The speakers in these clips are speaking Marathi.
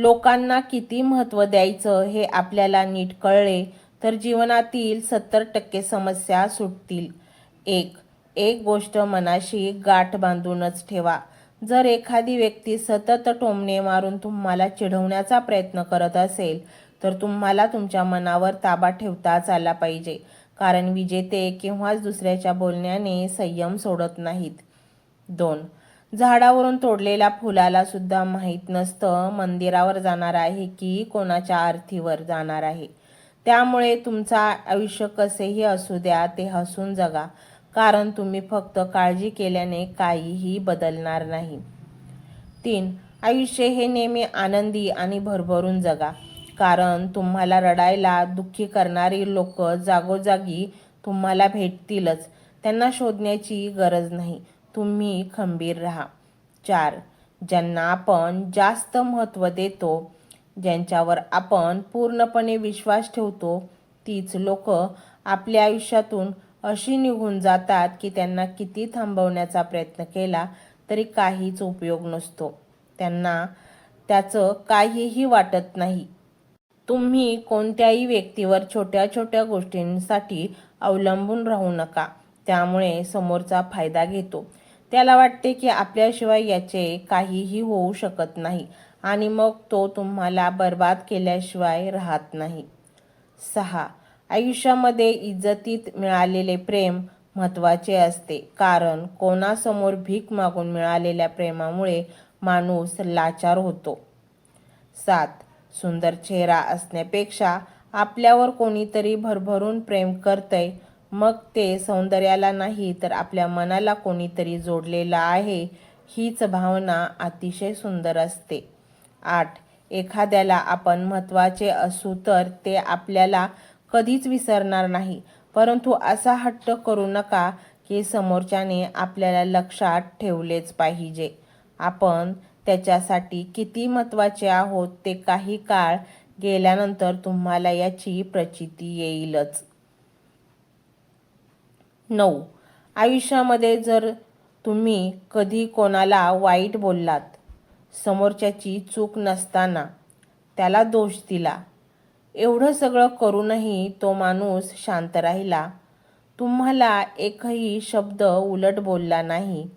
लोकांना किती महत्त्व द्यायचं हे आपल्याला नीट कळले तर जीवनातील सत्तर टक्के समस्या सुटतील. एक एक गोष्ट मनाशी गाठ बांधूनच ठेवा. जर एखादी व्यक्ती सतत टोमणे मारून तुम्हाला चिढवण्याचा प्रयत्न करत असेल तर तुम्हाला तुमच्या मनावर ताबा ठेवताच आला पाहिजे. कारण विजेते केव्हाच दुसऱ्याच्या बोलण्याने संयम सोडत नाहीत. दोन झाडावरून तोडलेल्या फुलाला सुद्धा माहीत नसतं मंदिरावर जाणार आहे की कोणाच्या आरतीवर जाणार आहे. त्यामुळे तुमचं आयुष्य कसेही असू द्या ते हसून जगा. कारण तुम्ही फक्त काळजी केल्याने काहीही बदलणार नाही. तीन आयुष्य हे नेहमी आनंदी आणि भरभरून जगा. कारण तुम्हाला रडायला दुःखी करणारी लोक जागोजागी तुम्हाला भेटतीलच. त्यांना शोधण्याची गरज नाही. तुम्ही खंबीर राहा. चार ज्यांना आपण जास्त महत्त्व देतो ज्यांच्यावर आपण पूर्णपणे विश्वास ठेवतो तीच लोक आपल्या आयुष्यातून अशी निघून जातात की त्यांना किती थांबवण्याचा प्रयत्न केला तरी काहीच उपयोग नसतो. त्यांना त्याचं काहीही वाटत नाही. तुम्ही कोणत्याही व्यक्तीवर छोट्या छोट्या गोष्टींसाठी अवलंबून राहू नका. त्यामुळे समोरचा फायदा घेतो. त्याला वाटते की आपल्याशिवाय याचे काहीही होऊ शकत नाही आणि मग तो तुम्हाला बर्बाद केल्याशिवाय राहत नाही. सहा. आयुष्यामध्ये इज्जतीत मिळालेले प्रेम महत्त्वाचे असते. कारण कोणासमोर भीक मागून मिळालेल्या प्रेमामुळे माणूस लाचार होतो. सात. सुंदर चेहरा असण्यापेक्षा आपल्यावर कोणीतरी भरभरून प्रेम करतंय मग ते सौंदर्याला नाही तर आपल्या मनाला कोणीतरी जोडलेलं आहे. हीच भावना अतिशय सुंदर असते. आठ. एखाद्याला आपण महत्त्वाचे असू तर ते आपल्याला कधीच विसरणार नाही. परंतु असा हट्ट करू नका की समोरच्याने आपल्याला लक्षात ठेवलेच पाहिजे. आपण त्याच्यासाठी किती महत्त्वाचे आहोत ते काही काळ गेल्यानंतर तुम्हाला याची प्रचिती येईलच. नऊ. आयुष्यामध्ये जर तुम्ही कधी कोणाला वाईट बोललात समोरच्याची चूक नसताना त्याला दोष दिला एवढं सगळं करूनही तो माणूस शांत राहिला तुम्हाला एकही शब्द उलट बोलला नाही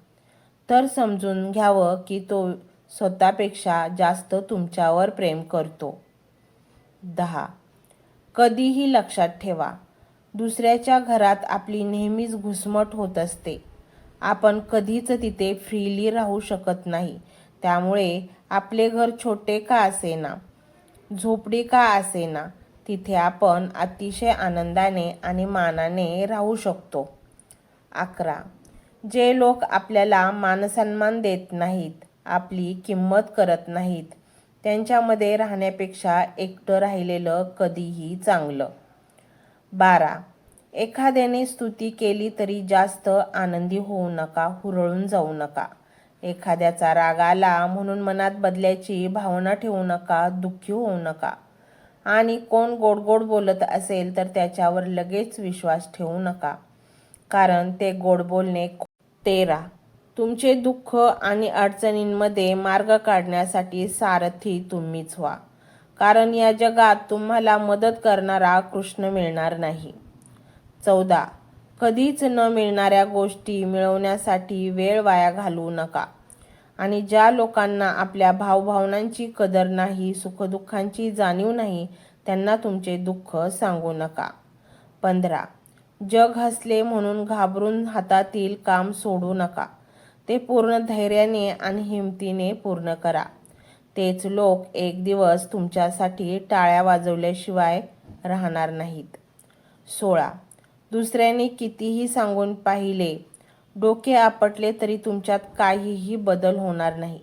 तर समजून घ्यावं की तो स्वतःपेक्षा जास्त तुमच्यावर प्रेम करतो. दहा. कधीही लक्षात ठेवा दुसऱ्याच्या घरात आपली नेहमीच घुसमट होत असते. आपण कधीच तिथे फ्रीली राहू शकत नाही. त्यामुळे आपले घर छोटे का असेना? झोपडी का असेना? तिथे आपण अतिशय आनंदाने आणि मानाने राहू शकतो. अकरा. जे लोक आपल्याला मानसन्मान देत नाहीत आपली किंमत करत नाहीत त्यांच्यामध्ये राहण्यापेक्षा एकटं राहिलेलं कधीही चांगलं. बारा. एखाद्याने स्तुती केली तरी जास्त आनंदी होऊ नका हुरळून जाऊ नका. एखाद्याचा राग आला म्हणून मनात बदल्याची भावना ठेवू नका दुःखी होऊ नका. आणि कोण गोड गोड बोलत असेल तर त्याच्यावर लगेच विश्वास ठेवू नका. कारण ते गोड बोलणे तेरा. तुमचे दुःख आणि अडचणींमध्ये मार्ग काढण्यासाठी सारथी तुम्हीच व्हा. कारण या जगात तुम्हाला मदत करणारा कृष्ण मिळणार नाही. चौदा. कधीच न मिळणाऱ्या गोष्टी मिळवण्यासाठी वेळ वाया घालवू नका. आणि ज्या लोकांना आपल्या भावभावनांची कदर नाही सुखदुःखांची जाणीव नाही त्यांना तुमचे दुःख सांगू नका. पंधरा. जग हसले म्हणून घाबरून हातातील काम सोडू नका. ते पूर्ण धैर्याने आणि हिमतीने पूर्ण करा. तेच लोक एक दिवस तुमच्यासाठी टाळ्या वाजवल्याशिवाय राहणार नाहीत. सोळा. दुसऱ्याने कितीही सांगून पाहिले डोके आपटले तरी तुमच्यात काहीही बदल होणार नाही.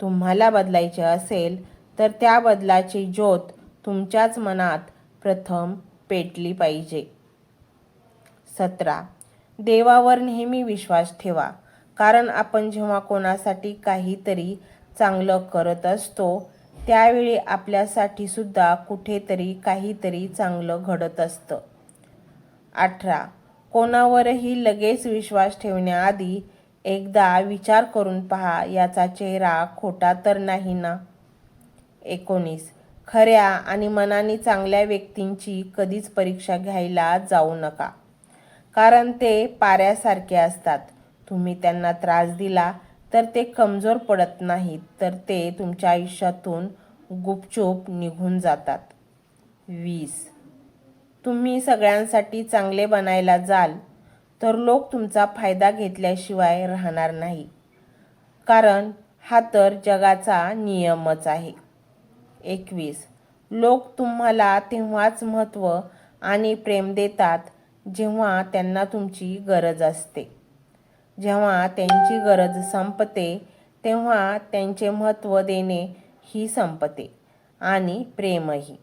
तुम्हाला बदलायचे असेल तर त्या बदलाची ज्योत तुमच्याच मनात प्रथम पेटली पाहिजे. सतरा. देवावर नेहमी विश्वास ठेवा कारण आपण जेव्हा कोणासाठी काहीतरी चांगलं करत असतो त्यावेळी आपल्यासाठी सुद्धा कुठेतरी काहीतरी चांगलं घडत असतं. अठरा. कोणावरही लगेच विश्वास ठेवण्याआधी एकदा विचार करून पहा याचा चेहरा खोटा तर नाही ना? एकोणीस. खऱ्या आणि मनाने चांगल्या व्यक्तींची कधीच परीक्षा घ्यायला जाऊ नका. कारण ते पाऱ्यासारखे असतात. तुम्ही त्यांना त्रास दिला तर ते कमजोर पडत नाहीत तर ते तुमच्या आयुष्यातून गुपचूप निघून जातात. वीस. तुम्ही सगळ्यांसाठी चांगले बनायला जाल तर लोक तुमचा फायदा घेतल्याशिवाय राहणार नाही. कारण हा तर जगाचा नियमच आहे. एकवीस. लोक तुम्हाला तेव्हाच महत्त्व आणि प्रेम देतात जेव्हा त्यांना तुमची गरज असते. जेव्हा त्यांची गरज संपते तेव्हा त्यांचे महत्त्व देणे ही संपते आणि प्रेमही.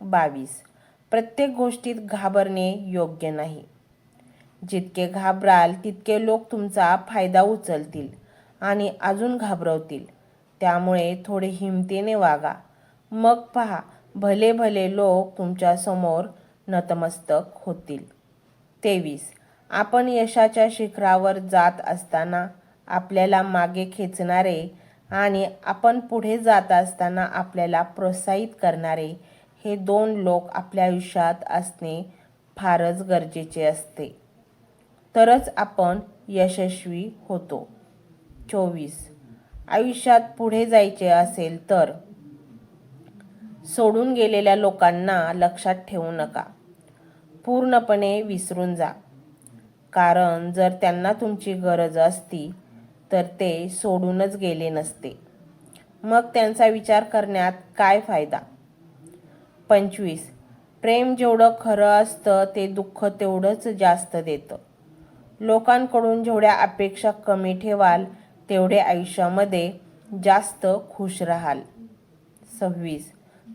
बावीस. प्रत्येक गोष्टीत घाबरणे योग्य नाही. जितके घाबराल तितके लोक तुमचा फायदा उचलतील आणि अजून घाबरवतील. त्यामुळे थोडे हिमतीने वागा. मग पहा भले भले लोक तुमच्यासमोर नतमस्तक होतील. तेवीस. आपण यशाच्या शिखरावर जात असताना आपल्याला मागे खेचणारे आणि आपण पुढे जात असताना आपल्याला प्रोत्साहित करणारे हे दोन लोक आपल्या आयुष्यात असणे फारच गरजेचे असते. तरच आपण यशस्वी होतो. चोवीस. आयुष्यात पुढे जायचे असेल तर सोडून गेलेल्या लोकांना लक्षात ठेवू नका. पूर्णपणे विसरून जा. कारण जर त्यांना तुमची गरज असती तर ते सोडूनच गेले नसते. मग त्यांचा विचार करण्यात काय फायदा? पंचवीस. प्रेम जेवढं खरं असतं ते दुःख तेवढंच जास्त देतं. लोकांकडून जेवढ्या अपेक्षा कमी ठेवाल तेवढे आयुष्यामध्ये जास्त खुश राहाल. सव्वीस.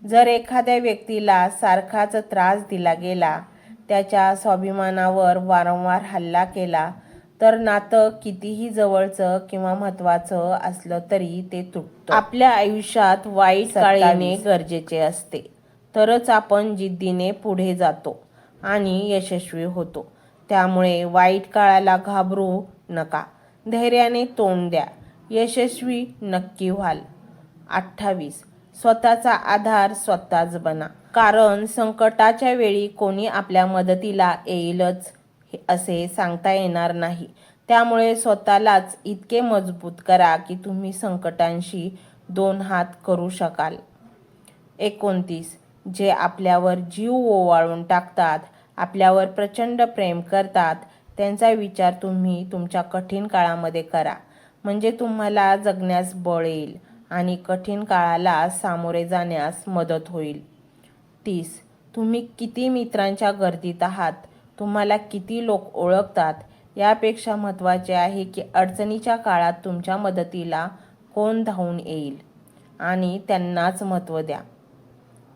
जर एखाद्या व्यक्तीला सारखाच त्रास दिला गेला त्याच्या स्वाभिमानावर वारंवार हल्ला केला तर नातं कितीही जवळचं किंवा महत्वाचं असलं तरी ते तुटतं. आपल्या आयुष्यात वाईट काळ येणे गरजेचे असते तरच आपण जिद्दीने पुढे जातो आणि यशस्वी होतो. त्यामुळे वाईट काळाला घाबरू नका धैर्याने तोंड द्या यशस्वी नक्की व्हाल. अठ्ठावीस. स्वतःचा आधार स्वतःच बना. कारण संकटाच्या वेळी कोणी आपल्या मदतीला येईलच हे- असे सांगता येणार नाही. त्यामुळे स्वतःलाच इतके मजबूत करा की तुम्ही संकटांशी दोन हात करू शकाल. एकोणतीस. जे आपल्यावर जीव ओवाळून टाकतात आपल्यावर प्रचंड प्रेम करतात त्यांचा विचार तुम्ही तुमच्या कठीण काळामध्ये करा. म्हणजे तुम्हाला जगण्यास बळ येईल आणि कठीण काळाला सामोरे जाण्यास मदत होईल. तीस तुम्ही किती मित्रांच्या गर्दीत आहात? तुम्हाला किती लोक ओळखतात? यापेक्षा महत्त्वाचे आहे की अडचणीच्या काळात तुमच्या मदतीला कोण धावून येईल? आणि त्यांनाच महत्त्व द्या.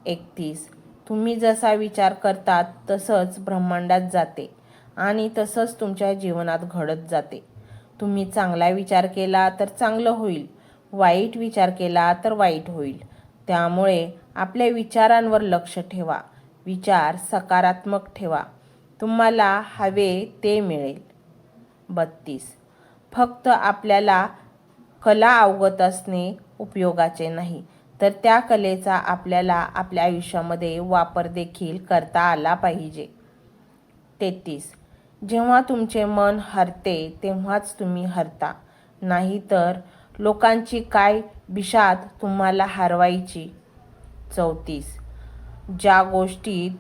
एकतीस. तुम्ही जसा विचार करतात तसंच ब्रह्मांडात जाते आणि तसंच तुमच्या जीवनात घडत जाते. तुम्ही चांगला विचार केला तर चांगलं होईल. वाईट विचार केला तर वाईट होईल. त्यामुळे आपल्या विचारांवर लक्ष ठेवा. विचार सकारात्मक ठेवा. तुम्हाला हवे ते मिळेल. बत्तीस. फक्त आपल्याला कला अवगत असणे उपयोगाचे नाही तर त्या कलेचा आपल्याला आपल्या आयुष्यामध्ये वापर देखील करता आला पाहिजे. तेहतीस. जेव्हा तुमचे मन हरते तेव्हाच तुम्ही हरता. नाहीतर लोकांची काय बिशात तुम्हाला हरवायची? चौतीस. ज्या गोष्टी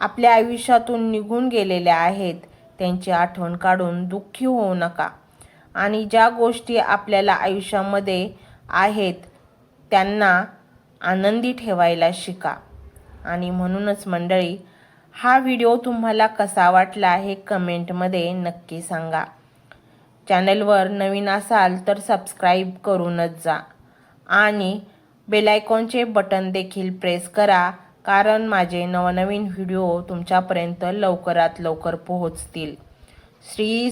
आपल्या आयुष्यातून निघून गेलेल्या आहेत त्यांची आठवण काढून दुःखी होऊ नका. आणि ज्या गोष्टी आपल्याला आयुष्यामध्ये आहेत त्यांना आनंदी ठेवायला शिका. आणि म्हणूनच मंडळी हा व्हिडिओ तुम्हाला कसा वाटला हे कमेंटमध्ये नक्की सांगा. चॅनलवर नवीन असाल तर सबस्क्राईब करूनच जा. आणि बेलायकॉनचे बटन देखील प्रेस करा कारण माझे नवनवीन व्हिडिओ तुमच्यापर्यंत लवकरात लवकर पोहोचतील. श्री